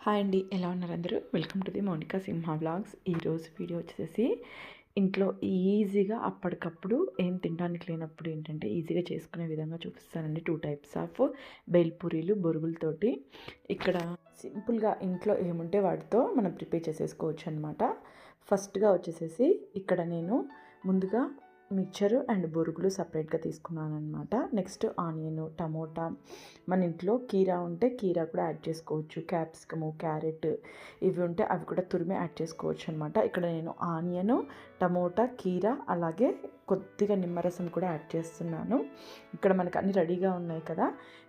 Hi అండి ఎలా ఉన్నారు అందరూ? Welcome to the Mounika Simha blogs ఈరోజు వీడియో వచ్చేసి ఇంట్లో ఈజీగా అప్పటికప్పుడు ఏం తినడానికి లేనప్పుడు ఏంటంటే ఈజీగా చేసుకునే విధంగా చూపిస్తానండి. టూ టైప్స్ ఆఫ్ బెల్పూరీలు బొరుగులతోటి ఇక్కడ సింపుల్గా ఇంట్లో ఏముంటే వాటితో మనం ప్రిపేర్ చేసేసుకోవచ్చు అనమాట ఫస్ట్గా వచ్చేసేసి ఇక్కడ నేను ముందుగా మిక్చరు అండ్ బొరుగులు సపరేట్గా తీసుకున్నాను అనమాట నెక్స్ట్ ఆనియన్ టమోటా మన ఇంట్లో కీరా ఉంటే కీరా కూడా యాడ్ చేసుకోవచ్చు. క్యాప్సికము క్యారెట్ ఇవి ఉంటే అవి కూడా తురిమి యాడ్ చేసుకోవచ్చు అనమాట ఇక్కడ నేను ఆనియను టమోటా కీరా అలాగే కొద్దిగా నిమ్మరసం కూడా యాడ్ చేస్తున్నాను. ఇక్కడ మనకు అన్ని రెడీగా ఉన్నాయి కదా.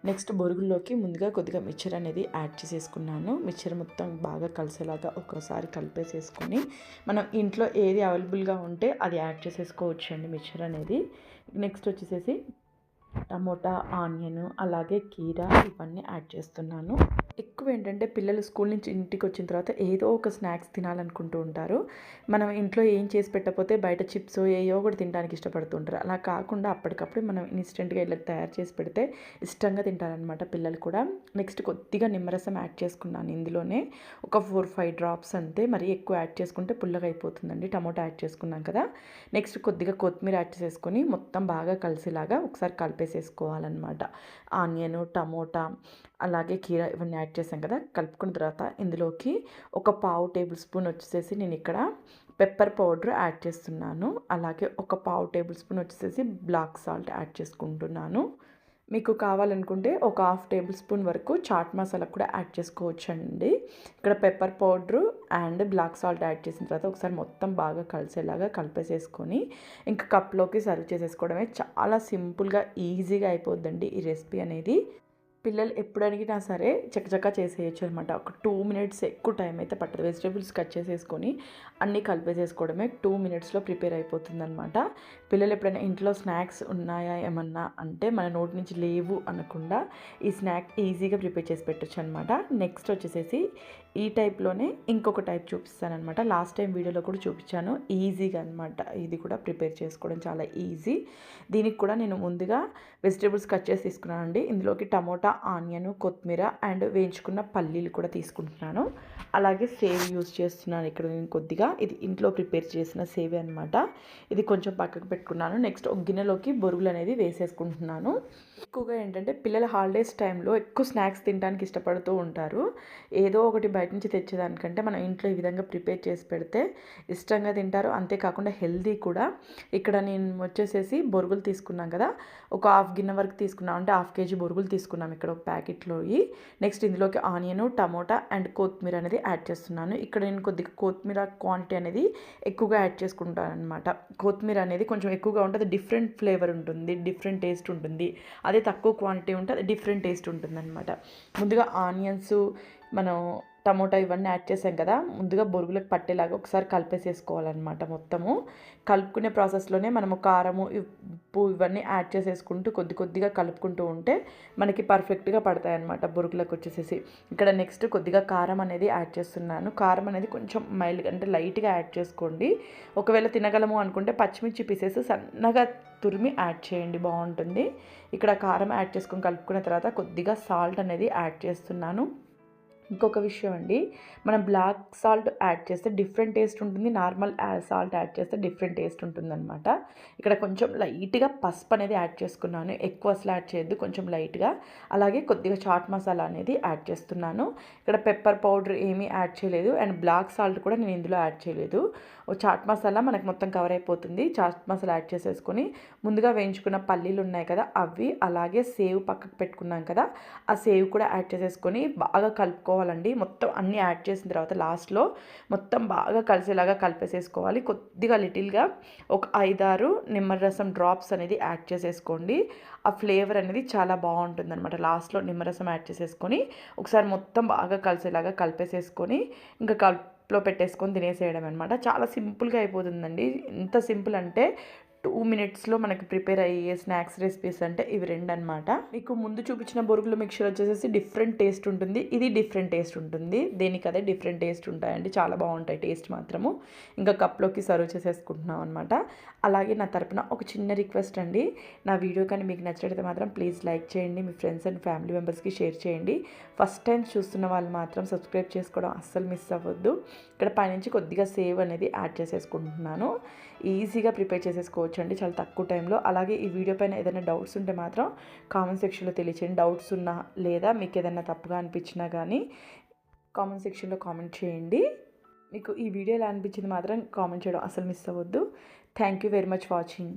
నెక్స్ట్ బొరుగుల్లోకి ముందుగా కొద్దిగా మిక్చర్ అనేది యాడ్ చేసేసుకున్నాను. మిక్చర్ మొత్తం బాగా కలిసేలాగా ఒకసారి కలిపేసేసుకొని మనం ఇంట్లో ఏది అవైలబుల్గా ఉంటే అది యాడ్ చేసేసుకోవచ్చు అండి మిక్చర్ అనేది. నెక్స్ట్ వచ్చేసేసి టమోటా ఆనియన్ అలాగే కీరా ఇవన్నీ యాడ్ చేస్తున్నాను. ఎక్కువ ఏంటంటే పిల్లలు స్కూల్ నుంచి ఇంటికి వచ్చిన తర్వాత ఏదో ఒక స్నాక్స్ తినాలనుకుంటూ ఉంటారు. మనం ఇంట్లో ఏం చేసి పెట్టకపోతే బయట చిప్స్ ఏయో కూడా తినడానికి ఇష్టపడుతుంటారు. అలా కాకుండా అప్పటికప్పుడు మనం ఇన్స్టెంట్గా ఇలా తయారు చేసి పెడితే ఇష్టంగా తింటారనమాట పిల్లలు కూడా. నెక్స్ట్ కొద్దిగా నిమ్మరసం యాడ్ చేసుకున్నాను ఇందులోనే. ఒక ఫోర్ ఫైవ్ డ్రాప్స్ అంతే. మరి ఎక్కువ యాడ్ చేసుకుంటే పుల్లగా అయిపోతుందండి. టమోటా యాడ్ చేసుకున్నాం కదా. నెక్స్ట్ కొద్దిగా కొత్తిమీర యాడ్ చేసుకొని మొత్తం బాగా కలిసేలాగా ఒకసారి కలుపు కలిపేసేసుకోవాలన్నమాట. ఆనియన్ టమోటా అలాగే కీర ఇవన్నీ యాడ్ చేసాం కదా కలుపుకున్న తర్వాత ఇందులోకి ఒక పావు టేబుల్ స్పూన్ వచ్చేసేసి నేను ఇక్కడ పెప్పర్ పౌడర్ యాడ్ చేస్తున్నాను. అలాగే ఒక పావు టేబుల్ స్పూన్ వచ్చేసేసి బ్లాక్ సాల్ట్ యాడ్ చేసుకుంటున్నాను. మీకు కావాలనుకుంటే ఒక హాఫ్ టేబుల్ స్పూన్ వరకు చాట్ మసాలా కూడా యాడ్ చేసుకోవచ్చండి. ఇక్కడ pepper powder and black salt add చేసిన తర్వాత ఒకసారి మొత్తం బాగా కలిసేలాగా కలిపేసేసుకొని ఇంకా కప్లోకి సర్వ్ చేసేసుకోవడమే చాలా సింపుల్గా ఈజీగా అయిపోద్దండి ఈ రెసిపీ అనేది. పిల్లలు ఎప్పుడడిగినా సరే చక్కచక్క చేసేయచ్చు అనమాట ఒక టూ మినిట్స్ ఎక్కువ టైం అయితే పట్టదు. వెజిటేబుల్స్ కట్ చేసేసుకొని అన్నీ కలిపేసేసుకోవడమే టూ మినిట్స్లో ప్రిపేర్ అయిపోతుంది అనమాట పిల్లలు ఎప్పుడైనా ఇంట్లో స్నాక్స్ ఉన్నాయా ఏమన్నా అంటే మన నోటి నుంచి లేవు అనకుండా ఈ స్నాక్ ఈజీగా ప్రిపేర్ చేసి పెట్టచ్చు అనమాట నెక్స్ట్ వచ్చేసేసి ఈ టైప్లోనే ఇంకొక టైప్ చూపిస్తాను అనమాట లాస్ట్ టైం వీడియోలో కూడా చూపించాను. ఈజీగా అనమాట ఇది కూడా ప్రిపేర్ చేసుకోవడం చాలా ఈజీ దీనికి కూడా నేను ముందుగా వెజిటేబుల్స్ కట్ చేసి తీసుకున్నానండి. ఇందులోకి టమోటా ఆనియన్ కొత్తిమీర అండ్ వేయించుకున్న పల్లీలు కూడా తీసుకుంటున్నాను. అలాగే సేవ్ యూస్ చేస్తున్నాను ఇక్కడ నేను కొద్దిగా. ఇది ఇంట్లో ప్రిపేర్ చేసిన సేవ్ అనమాట ఇది కొంచెం పక్కకు పెట్టుకున్నాను. నెక్స్ట్ ఒక గిన్నెలోకి బొరుగులు అనేది వేసేసుకుంటున్నాను. ఎక్కువగా ఏంటంటే పిల్లల హాలిడేస్ టైంలో ఎక్కువ స్నాక్స్ తినడానికి ఇష్టపడుతూ ఉంటారు. ఏదో ఒకటి బయట నుంచి తెచ్చేదానికంటే మనం ఇంట్లో ఈ విధంగా ప్రిపేర్ చేసి పెడితే ఇష్టంగా తింటారు. అంతేకాకుండా హెల్దీ కూడా. ఇక్కడ నేను వచ్చేసేసి బొరుగులు తీసుకున్నాం కదా. ఒక హాఫ్ గిన్నె వరకు తీసుకున్నాం అంటే హాఫ్ కేజీ బొరుగులు తీసుకున్నాం ఇక్కడ ఒక ప్యాకెట్లో నెక్స్ట్ ఇందులోకి ఆనియన్ టమోటా అండ్ కొత్తిమీర అనేది యాడ్ చేస్తున్నాను. ఇక్కడ నేను కొద్దిగా కొత్తిమీర క్వాంటిటీ అనేది ఎక్కువగా యాడ్ చేసుకుంటాను అనమాట కొత్తిమీర అనేది కొంచెం ఎక్కువగా ఉంటుంది డిఫరెంట్ ఫ్లేవర్ ఉంటుంది డిఫరెంట్ టేస్ట్ ఉంటుంది. అదే తక్కువ క్వాంటిటీ ఉంటే అది డిఫరెంట్ టేస్ట్ ఉంటుంది అనమాట ముందుగా ఆనియన్స్ మనం టమోటా ఇవన్నీ యాడ్ చేసాం కదా ముందుగా బొరుగులకు పట్టేలాగా ఒకసారి కలిపేసేసుకోవాలన్నమాట మొత్తము. కలుపుకునే ప్రాసెస్లోనే మనము కారము ఉప్పు ఇవన్నీ యాడ్ చేసేసుకుంటూ కొద్ది కొద్దిగా కలుపుకుంటూ ఉంటే మనకి పర్ఫెక్ట్గా పడతాయి అన్నమాట బొరుగులకు వచ్చేసేసి. ఇక్కడ నెక్స్ట్ కొద్దిగా కారం అనేది యాడ్ చేస్తున్నాను. కారం అనేది కొంచెం మైల్డ్ అంటే లైట్గా యాడ్ చేసుకోండి. ఒకవేళ తినగలము అనుకుంటే పచ్చిమిర్చి పీసెస్ సన్నగా తురిమి యాడ్ చేయండి. బాగుంటుంది. ఇక్కడ కారం యాడ్ చేసుకొని కలుపుకున్న తర్వాత కొద్దిగా సాల్ట్ అనేది యాడ్ చేస్తున్నాను. ఇంకొక విషయం అండి. మనం బ్లాక్ సాల్ట్ యాడ్ చేస్తే డిఫరెంట్ టేస్ట్ ఉంటుంది. నార్మల్ సాల్ట్ యాడ్ చేస్తే డిఫరెంట్ టేస్ట్ ఉంటుందన్నమాట. ఇక్కడ కొంచెం లైట్గా పసుపు అనేది యాడ్ చేసుకున్నాను. ఎక్కువ అసలు యాడ్ చేయొద్దు. కొంచెం లైట్గా అలాగే కొద్దిగా చాట్ మసాలా అనేది యాడ్ చేస్తున్నాను. ఇక్కడ పెప్పర్ పౌడర్ ఏమీ యాడ్ చేయలేదు. అండ్ బ్లాక్ సాల్ట్ కూడా నేను ఇందులో యాడ్ చేయలేదు. ఓ చాట్ మసాలా మనకు మొత్తం కవర్ అయిపోతుంది. చాట్ మసాలా యాడ్ చేసేసుకొని ముందుగా వేయించుకున్న పల్లీలు ఉన్నాయి కదా అవి అలాగే సేవ్ పక్కకు పెట్టుకున్నాం కదా ఆ సేవ్ కూడా యాడ్ చేసేసుకొని బాగా కలుపుకోవాలండి మొత్తం అన్నీ యాడ్ చేసిన తర్వాత లాస్ట్లో మొత్తం బాగా కలిసేలాగా కలిపేసేసుకోవాలి. కొద్దిగా లిటిల్గా ఒక ఐదారు నిమ్మరసం డ్రాప్స్ అనేది యాడ్ చేసేసుకోండి. ఆ ఫ్లేవర్ అనేది చాలా బాగుంటుంది అనమాట లాస్ట్లో నిమ్మరసం యాడ్ చేసేసుకొని ఒకసారి మొత్తం బాగా కలిసేలాగా కలిపేసేసుకొని ఇంకా కల్లో పెట్టేసుకొని తినేసేయడం అనమాట చాలా సింపుల్గా అయిపోతుందండి. ఎంత సింపుల్ అంటే టూ మినిట్స్లో మనకి ప్రిపేర్ అయ్యే స్నాక్స్ రెసిపీస్ అంటే ఇవి రెండు అనమాట మీకు ముందు చూపించిన బొరుగుల మిక్చర్ వచ్చేసి డిఫరెంట్ టేస్ట్ ఉంటుంది. ఇది డిఫరెంట్ టేస్ట్ ఉంటుంది. దేనికి అదే డిఫరెంట్ టేస్ట్ ఉంటాయండి. చాలా బాగుంటాయి టేస్ట్ మాత్రము. ఇంకా కప్లోకి సర్వ్ చేసేసుకుంటున్నాం అనమాట అలాగే నా తరపున ఒక చిన్న రిక్వెస్ట్ అండి. నా వీడియో కానీ మీకు నచ్చినట్లయితే మాత్రం ప్లీజ్ లైక్ చేయండి. మీ ఫ్రెండ్స్ అండ్ ఫ్యామిలీ మెంబర్స్కి షేర్ చేయండి. ఫస్ట్ టైం చూస్తున్న వాళ్ళు మాత్రం సబ్స్క్రైబ్ చేసుకోవడం అస్సలు మిస్ అవ్వద్దు. ఇక్కడ పైనుంచి కొద్దిగా సేవ్ అనేది యాడ్ చేసేసుకుంటున్నాను. ఈజీగా ప్రిపేర్ చేసేసుకోవచ్చు. అండి చాలా తక్కువ టైంలో. అలాగే ఈ వీడియో పైన ఏదైనా డౌట్స్ ఉంటే మాత్రం కామెంట్ సెక్షన్లో తెలియచేయండి. డౌట్స్ ఉన్నా లేదా మీకు ఏదైనా తప్పుగా అనిపించినా కానీ కామెంట్ సెక్షన్లో కామెంట్ చేయండి. మీకు ఈ వీడియో ఎలా అనిపించింది మాత్రం కామెంట్ చేయడం అసలు మిస్ అవ్వద్దు. Thank you very much watching.